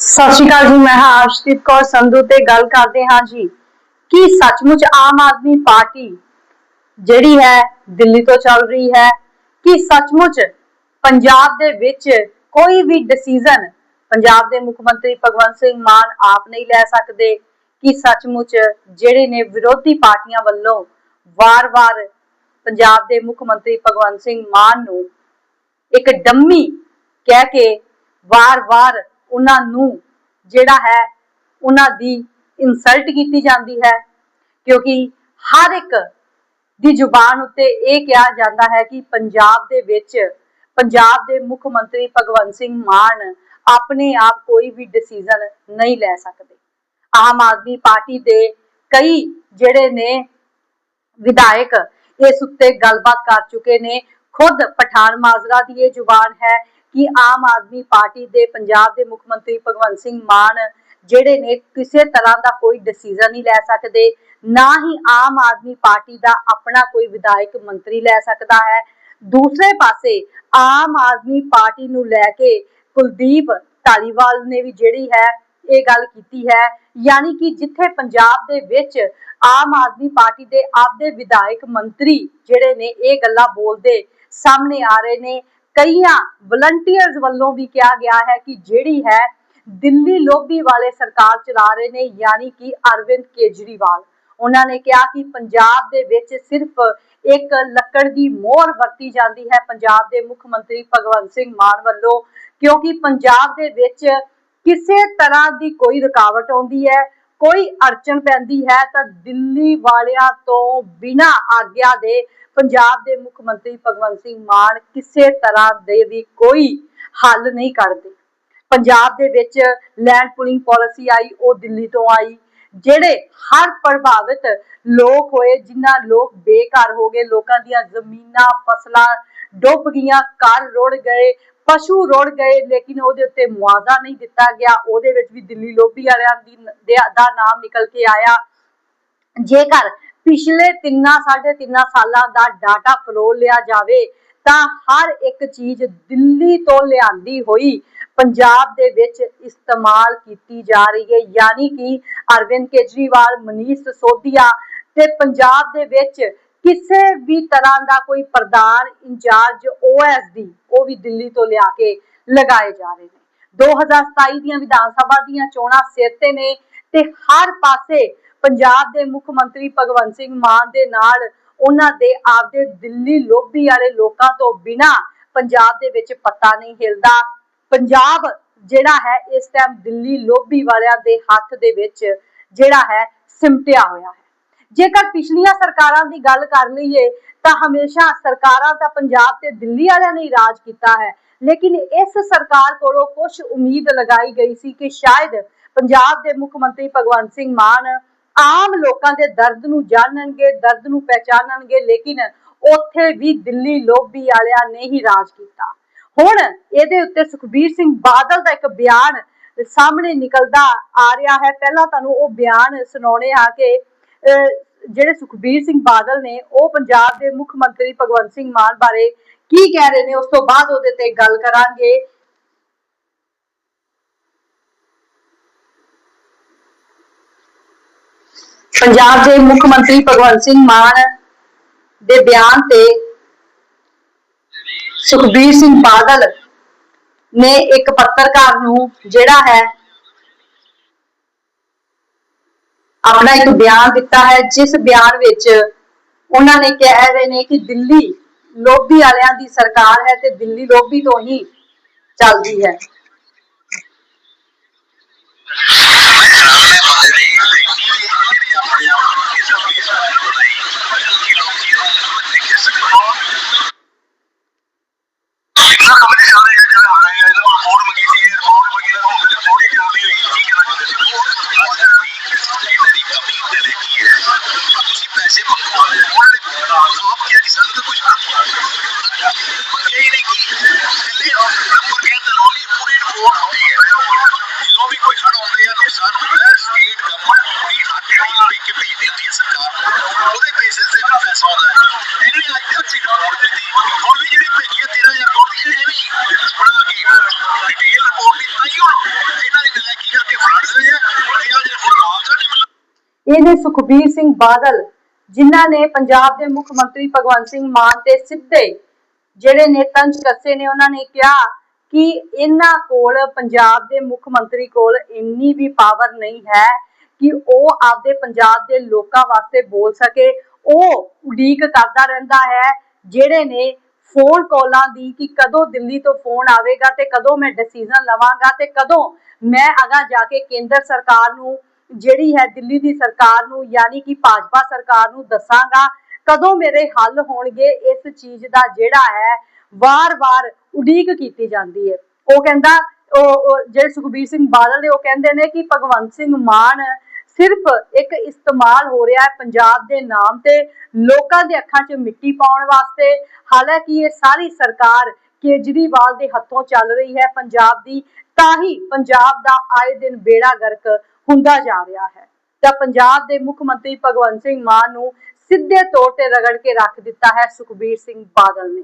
ਸਤਿ ਸ਼੍ਰੀ ਅਕਾਲ ਜੀ, ਮੈਂ ਹਾਂ ਆਰਸ਼ਦੀਪ ਕੌਰ ਸੰਧੂ ਤੇ ਗੱਲ ਕਰਦੇ ਹਾਂ ਜੀ। ਕੀ ਸੱਚਮੁੱਚ ਆਮ ਆਦਮੀ ਪਾਰਟੀ ਜਿਹੜੀ ਹੈ, ਦਿੱਲੀ ਤੋਂ ਚੱਲ ਰਹੀ ਹੈ, ਕਿ ਸੱਚਮੁੱਚ ਪੰਜਾਬ ਦੇ ਵਿੱਚ ਕੋਈ ਵੀ ਡਿਸੀਜਨ ਪੰਜਾਬ ਦੇ ਮੁੱਖ ਮੰਤਰੀ ਭਗਵੰਤ ਸਿੰਘ ਮਾਨ ਆਪ ਨਹੀਂ ਲੈ ਸਕਦੇ? ਕਿ ਸੱਚਮੁੱਚ ਜਿਹੜੇ ਨੇ ਵਿਰੋਧੀ ਪਾਰਟੀਆਂ ਵੱਲੋਂ ਵਾਰ-ਵਾਰ ਪੰਜਾਬ ਦੇ ਮੁੱਖ ਮੰਤਰੀ ਭਗਵੰਤ ਸਿੰਘ ਮਾਨ ਨੂੰ ਇੱਕ ਡੰਮੀ ਕਹਿ ਕੇ ਵਾਰ-ਵਾਰ ਉਹਨਾਂ ਨੂੰ ਜਿਹੜਾ ਹੈ, ਉਹਨਾਂ ਦੀ ਇਨਸਲਟ ਕੀਤੀ ਜਾਂਦੀ ਹੈ। ਕਿਉਂਕਿ ਹਰ ਇੱਕ ਦੀ ਜ਼ੁਬਾਨ ਉੱਤੇ ਇਹ ਕਿਹਾ ਜਾਂਦਾ ਹੈ ਕਿ ਪੰਜਾਬ ਦੇ ਵਿੱਚ, ਪੰਜਾਬ ਦੇ ਮੁੱਖ ਮੰਤਰੀ ਭਗਵੰਤ ਸਿੰਘ ਮਾਨ ਆਪਣੇ ਆਪ ਕੋਈ ਵੀ ਡਿਸੀਜਨ ਨਹੀਂ ਲੈ ਸਕਦੇ। ਆਮ ਆਦਮੀ ਪਾਰਟੀ ਦੇ ਕਈ ਜਿਹੜੇ ਨੇ ਵਿਧਾਇਕ ਇਸ ਉੱਤੇ ਗੱਲਬਾਤ ਕਰ ਚੁੱਕੇ ਨੇ। ਖੁਦ ਪਠਾਨ ਮਾਜਰਾ ਦੀ ਇਹ ਜ਼ੁਬਾਨ ਹੈ ਕਿ ਆਮ ਆਦਮੀ ਪਾਰਟੀ ਦੇ ਪੰਜਾਬ ਦੇ ਮੁੱਖ ਮੰਤਰੀ ਭਗਵੰਤ ਸਿੰਘ ਮਾਨ ਜਿਹੜੇ ਨੇ ਕਿਸੇ ਤਰ੍ਹਾਂ ਦਾ ਕੋਈ ਡਿਸੀਜਨ ਨਹੀਂ ਲੈ ਸਕਦੇ, ਨਾ ਹੀ ਆਮ ਆਦਮੀ ਪਾਰਟੀ ਦਾ ਆਪਣਾ ਕੋਈ ਵਿਧਾਇਕ ਮੰਤਰੀ ਲੈ ਸਕਦਾ ਹੈ। ਦੂਸਰੇ ਪਾਸੇ ਆਮ ਆਦਮੀ ਪਾਰਟੀ ਨੂੰ ਲੈ ਕੇ ਕੁਲਦੀਪ ਧਾਲੀਵਾਲ ਨੇ ਵੀ ਜਿਹੜੀ ਹੈ ਇਹ ਗੱਲ ਕੀਤੀ ਹੈ, ਯਾਨੀ ਕਿ ਜਿੱਥੇ ਪੰਜਾਬ ਦੇ ਵਿੱਚ ਆਮ ਆਦਮੀ ਪਾਰਟੀ ਦੇ ਆਪਦੇ ਵਿਧਾਇਕ ਮੰਤਰੀ ਜਿਹੜੇ ਨੇ ਇਹ ਗੱਲਾਂ ਬੋਲਦੇ ਸਾਹਮਣੇ ਆ ਰਹੇ ਨੇ ਕਈਆਂ ਵਲੰਟੀਅਰਸ ਵੱਲੋਂ ਵੀ ਕਿਹਾ ਗਿਆ ਹੈ ਕਿ ਜਿਹੜੀ ਹੈ ਦਿੱਲੀ ਲੋਬੀ ਵਾਲੇ ਸਰਕਾਰ ਚਲਾ ਰਹੇ ਨੇ, ਯਾਨੀ ਕਿ ਅਰਵਿੰਦ ਕੇਜਰੀਵਾਲ। ਉਹਨਾਂ ਨੇ ਕਿਹਾ ਕਿ ਪੰਜਾਬ ਦੇ ਵਿੱਚ ਸਿਰਫ ਇੱਕ ਲੱਕੜ ਦੀ ਮੋਹਰ ਵਰਤੀ ਜਾਂਦੀ ਹੈ, ਪੰਜਾਬ ਦੇ ਮੁੱਖ ਮੰਤਰੀ ਭਗਵੰਤ ਸਿੰਘ ਮਾਨ ਵੱਲੋਂ, ਕਿਉਂਕਿ ਪੰਜਾਬ ਦੇ ਵਿੱਚ ਕਿਸੇ ਤਰ੍ਹਾਂ ਦੀ ਕੋਈ ਰੁਕਾਵਟ ਆਉਂਦੀ ਹੈ, ਕੋਈ ਅੜਚਣ ਪੈਂਦੀ ਹੈ, ਤਾਂ ਦਿੱਲੀ ਵਾਲਿਆਂ ਤੋਂ ਬਿਨਾਂ ਆਗਿਆ ਦੇ ਪੰਜਾਬ ਦੇ ਮੁੱਖ ਮੰਤਰੀ ਭਗਵੰਤ ਸਿੰਘ ਮਾਨ ਕਿਸੇ ਤਰ੍ਹਾਂ ਦੇ ਵੀ ਕੋਈ ਹੱਲ ਨਹੀਂ ਕੱਢਦੇ ਪੰਜਾਬ ਦੇ ਵਿੱਚ ਲੈਂਡ ਪੂਲਿੰਗ ਪਾਲਿਸੀ ਆਈ, ਉਹ ਦਿੱਲੀ ਤੋਂ ਆਈ, ਜਿਹੜੇ ਹਰ ਪ੍ਰਭਾਵਿਤ ਲੋਕ ਹੋਏ, ਜਿਨ੍ਹਾਂ ਲੋਕ ਬੇਘਰ ਹੋ ਗਏ, ਲੋਕਾਂ ਦੀਆਂ ਜ਼ਮੀਨਾਂ, ਫਸਲਾਂ ਡੁੱਬ ਗਈਆਂ, ਘਰ ਰੁੜ ਗਏ, ਪਸ਼ੂ ਰੁੜ ਗਏ, ਲੇਕਿਨ ਉਹਦੇ ਉੱਤੇ ਮੁਆਵਜ਼ਾ ਨਹੀਂ ਦਿੱਤਾ ਗਿਆ। ਉਹਦੇ ਵਿੱਚ ਵੀ ਦਿੱਲੀ ਲੋਬੀ ਵਾਲਿਆਂ ਦੀ ਦਾ ਨਾਮ ਨਿਕਲ ਕੇ ਆਇਆ। ਜੇਕਰ ਪਿਛਲੇ ਤਿੰਨਾਂ ਸਾਢੇ ਤਿੰਨਾਂ ਸਾਲਾਂ ਦਾ ਡਾਟਾ ਫਲੋ ਲਿਆ ਜਾਵੇ, ਤਾਂ ਹਰ ਇੱਕ ਚੀਜ਼ ਦਿੱਲੀ ਤੋਂ ਲਿਆਂਦੀ ਹੋਈ ਪੰਜਾਬ ਦੇ ਵਿੱਚ ਇਸਤੇਮਾਲ ਕੀਤੀ ਜਾ ਰਹੀ ਹੈ। ਯਾਨੀ ਕਿ ਅਰਵਿੰਦ ਕੇਜਰੀਵਾਲ, ਮਨੀਸ਼ ਸਿਸੋਦੀਆ ਤੇ ਪੰਜਾਬ ਦੇ ਵਿੱਚ ਕਿਸੇ ਵੀ ਤਰ੍ਹਾਂ ਦਾ ਕੋਈ ਪ੍ਰਧਾਨ, ਇੰਚਾਰਜ ਓਐਸਡੀ ਉਹ ਵੀ ਦਿੱਲੀ ਤੋਂ ਲਿਆ ਕੇ ਲਗਾਏ ਜਾ ਰਹੇ ਨੇ। 2027 ਦੀਆਂ ਵਿਧਾਨ ਸਭਾ ਦੀਆਂ ਚੋਣਾਂ ਸਿਰ ਤੇ ਨੇ ਤੇ ਹਰ ਪਾਸੇ ਪੰਜਾਬ ਦੇ ਮੁੱਖ ਮੰਤਰੀ ਭਗਵੰਤ ਸਿੰਘ ਮਾਨ ਦੇ ਨਾਲ ਉਹਨਾਂ ਦੇ ਆਪਦੇ ਦਿੱਲੀ ਲੋਭੀ ਵਾਲੇ ਲੋਕਾਂ ਤੋਂ ਬਿਨਾ ਪੰਜਾਬ ਦੇ ਵਿੱਚ ਪਤਾ ਨਹੀਂ ਹਿਲਦਾ। ਪੰਜਾਬ ਜਿਹੜਾ ਹੈ ਇਸ ਟਾਈਮ ਦਿੱਲੀ ਲੋਭੀ ਵਾਲਿਆਂ ਦੇ ਹੱਥ ਦੇ ਵਿੱਚ ਜਿਹੜਾ ਹੈ ਸਿਮਟਿਆ ਹੋਇਆ ਹੈ। ਜੇਕਰ ਪਿਛਲੀਆਂ ਸਰਕਾਰਾਂ ਦੀ ਗੱਲ ਕਰ ਲਈਏ, ਤਾਂ ਹਮੇਸ਼ਾ ਸਰਕਾਰਾਂ ਤਾਂ ਪੰਜਾਬ ਤੇ ਦਿੱਲੀ ਵਾਲਿਆਂ ਨੇ ਰਾਜ ਕੀਤਾ ਹੈ। ਲੇਕਿਨ ਇਸ ਸਰਕਾਰ ਕੋਲੋਂ ਕੁਝ ਉਮੀਦ ਲਗਾਈ ਗਈ ਸੀ ਕਿ ਸ਼ਾਇਦ ਪੰਜਾਬ ਦੇ ਮੁੱਖ ਮੰਤਰੀ ਭਗਵੰਤ ਸਿੰਘ ਮਾਨ ਆਮ ਲੋਕਾਂ ਦੇ ਦਰਦ ਨੂੰ ਜਾਣਨਗੇ, ਦਰਦ ਨੂੰ ਪਹਿਚਾਨਣਗੇ, ਲੇਕਿਨ ਉੱਥੇ ਵੀ ਦਿੱਲੀ ਲੋਭੀ ਵਾਲਿਆਂ ਨੇ ਹੀ ਰਾਜ ਕੀਤਾ। ਹੁਣ ਇਹਦੇ ਉੱਤੇ ਸੁਖਬੀਰ ਸਿੰਘ ਬਾਦਲ ਦਾ ਇੱਕ ਬਿਆਨ ਸਾਹਮਣੇ ਨਿਕਲਦਾ ਆ ਰਿਹਾ ਹੈ। ਪਹਿਲਾਂ ਤੁਹਾਨੂੰ ਉਹ ਬਿਆਨ ਸੁਣਾਉਣੇ ਆ ਕਿ ਜਿਹੜੇ ਸੁਖਬੀਰ ਸਿੰਘ ਬਾਦਲ ਨੇ ਉਹ ਪੰਜਾਬ ਦੇ ਮੁੱਖ ਮੰਤਰੀ ਭਗਵੰਤ ਸਿੰਘ ਮਾਨ ਬਾਰੇ ਕੀ ਕਹਿ ਰਹੇ ਨੇ, ਉਸ ਤੋਂ ਬਾਅਦ ਉਹਦੇ ਤੇ ਗੱਲ ਕਰਾਂਗੇ। ਪੰਜਾਬ ਦੇ ਮੁੱਖ ਮੰਤਰੀ ਭਗਵੰਤ ਸਿੰਘ ਮਾਨ ਦੇ ਬਿਆਨ ਤੇ ਸੁਖਬੀਰ ਸਿੰਘ ਬਾਦਲ ਨੇ ਇੱਕ ਪੱਤਰਕਾਰ ਨੂੰ ਜਿਹੜਾ ਹੈ ਆਪਣਾ ਇੱਕ ਬਿਆਨ ਦਿੱਤਾ ਹੈ, ਜਿਸ ਬਿਆਨ ਵਿੱਚ ਉਹਨਾਂ ਨੇ ਕਹਿ ਰਹੇ ਨੇ ਕਿ ਦਿੱਲੀ ਲੋਭੀ ਵਾਲਿਆਂ ਦੀ ਸਰਕਾਰ ਹੈ ਤੇ ਦਿੱਲੀ ਲੋਬੀ ਤੋਂ ਹੀ ਚੱਲਦੀ ਹੈ। ਦੇਖ ਕੇ ਭੇਜ ਦਿੰਦੀ ਹੈ ਸਰਕਾਰ ਉਹਦੇ ਬੇਸਿਸ ਤੇ ਫੈਸਲਾ ਹੁੰਦਾ ਹੈ। ਇਹਨੇ ਅੱਜ ਤੱਕ ਸੀ ਰਿਪੋਰਟ ਦਿੱਤੀ। ਹੁਣ ਵੀ ਜਿਹੜੀ ਭੇਜੀ ਹੈ 13000 ਕਰੋੜ ਦੀ ਇਹ ਵੀ ਬੜਾ ਕੀ ਡਿਟੇਲ ਰਿਪੋਰਟ ਦੀ ਤਾਂ ਹੀ ਹੁਣ। ਇਹਨਾਂ ਦੀ ਗਾਇਕੀ ਕਰਕੇ ਫਰਾਡ ਹੋਇਆ ਤੇ ਆ ਜਿਹੜਾ ਫਰਾਡ ਦਾ ਇਹ ਨੇ ਸੁਖਬੀਰ ਸਿੰਘ ਬਾਦਲ, ਜਿਨ੍ਹਾਂ ਨੇ ਪੰਜਾਬ ਦੇ ਮੁੱਖ ਮੰਤਰੀ ਭਗਵੰਤ ਸਿੰਘ ਮਾਨ ਤੇ ਸਿੱਧੇ ਜਿਹੜੇ ਨੇ ਤੰਜ ਕੱਸੇ ਨੇ, ਉਹਨਾਂ ਨੇ ਕਿਹਾ ਕਿ ਇਹਨਾਂ ਕੋਲ, ਪੰਜਾਬ ਦੇ ਮੁੱਖ ਮੰਤਰੀ ਕੋਲ ਇੰਨੀ ਵੀ ਪਾਵਰ ਨਹੀਂ ਹੈ ਕਿ ਉਹ ਆਪਦੇ ਪੰਜਾਬ ਦੇ ਲੋਕਾਂ ਵਾਸਤੇ ਬੋਲ ਸਕੇ। ਉਹ ਉਡੀਕ ਕਰਦਾ ਰਹਿੰਦਾ ਹੈ, ਜਿਹੜੇ ਨੇ ਫੋਨ ਕਾਲਾਂ ਦੀ ਕਿ ਕਦੋਂ ਦਿੱਲੀ ਤੋਂ ਫੋਨ ਆਵੇਗਾ ਤੇ ਕਦੋਂ ਮੈਂ ਡਿਸੀਜਨ ਲਵਾਂਗਾ ਤੇ ਕਦੋਂ ਮੈਂ ਅਗਾ ਜਾ ਕੇ ਕੇਂਦਰ ਸਰਕਾਰ ਨੂੰ, ਜਿਹੜੀ ਹੈ ਦਿੱਲੀ ਦੀ ਸਰਕਾਰ ਨੂੰ, ਯਾਨੀ ਕਿ ਭਾਜਪਾ ਸਰਕਾਰ ਨੂੰ ਦੱਸਾਂਗਾ, ਕਦੋਂ ਮੇਰੇ ਹੱਲ ਹੋਣਗੇ, ਇਸ ਚੀਜ਼ ਦਾ ਜਿਹੜਾ ਹੈ, ਵਾਰ-ਵਾਰ ਉਡੀਕ ਕੀਤੀ ਜਾਂਦੀ ਹੈ। ਉਹ ਕਹਿੰਦਾ, ਉਹ ਉਹ, ਜਿਹੜੇ ਸੁਖਬੀਰ ਸਿੰਘ ਬਾਦਲ ਨੇ ਉਹ ਕਹਿੰਦੇ ਨੇ ਕਿ ਭਗਵੰਤ ਸਿੰਘ ਮਾਨ ਸਿਰਫ ਇੱਕ ਇਸਤੇਮਾਲ ਹੋ ਰਿਹਾ ਹੈ ਪੰਜਾਬ ਦੇ ਨਾਮ ਤੇ, ਲੋਕਾਂ ਦੇ ਅੱਖਾਂ 'ਚ ਮਿੱਟੀ ਪਾਉਣ ਵਾਸਤੇ। ਹਾਲਾਂਕਿ ਇਹ ਸਾਰੀ ਸਰਕਾਰ ਕੇਜਰੀਵਾਲ ਦੇ ਹੱਥੋਂ ਚੱਲ ਰਹੀ ਹੈ। ਪੰਜਾਬ ਦੀ ਤਾਂ ਹੀ ਪੰਜਾਬ ਦਾ ਆਏ ਦਿਨ ਬੇੜਾ ਗਰਕ ਹੁੰਦਾ ਜਾ ਰਿਹਾ ਹੈ। ਤਾਂ ਪੰਜਾਬ ਦੇ ਮੁੱਖ ਮੰਤਰੀ ਭਗਵੰਤ ਸਿੰਘ ਮਾਨ ਨੂੰ ਸਿੱਧੇ ਤੌਰ ਤੇ ਰਗੜ ਕੇ ਰੱਖ ਦਿੱਤਾ ਹੈ ਸੁਖਬੀਰ ਸਿੰਘ ਬਾਦਲ ਨੇ।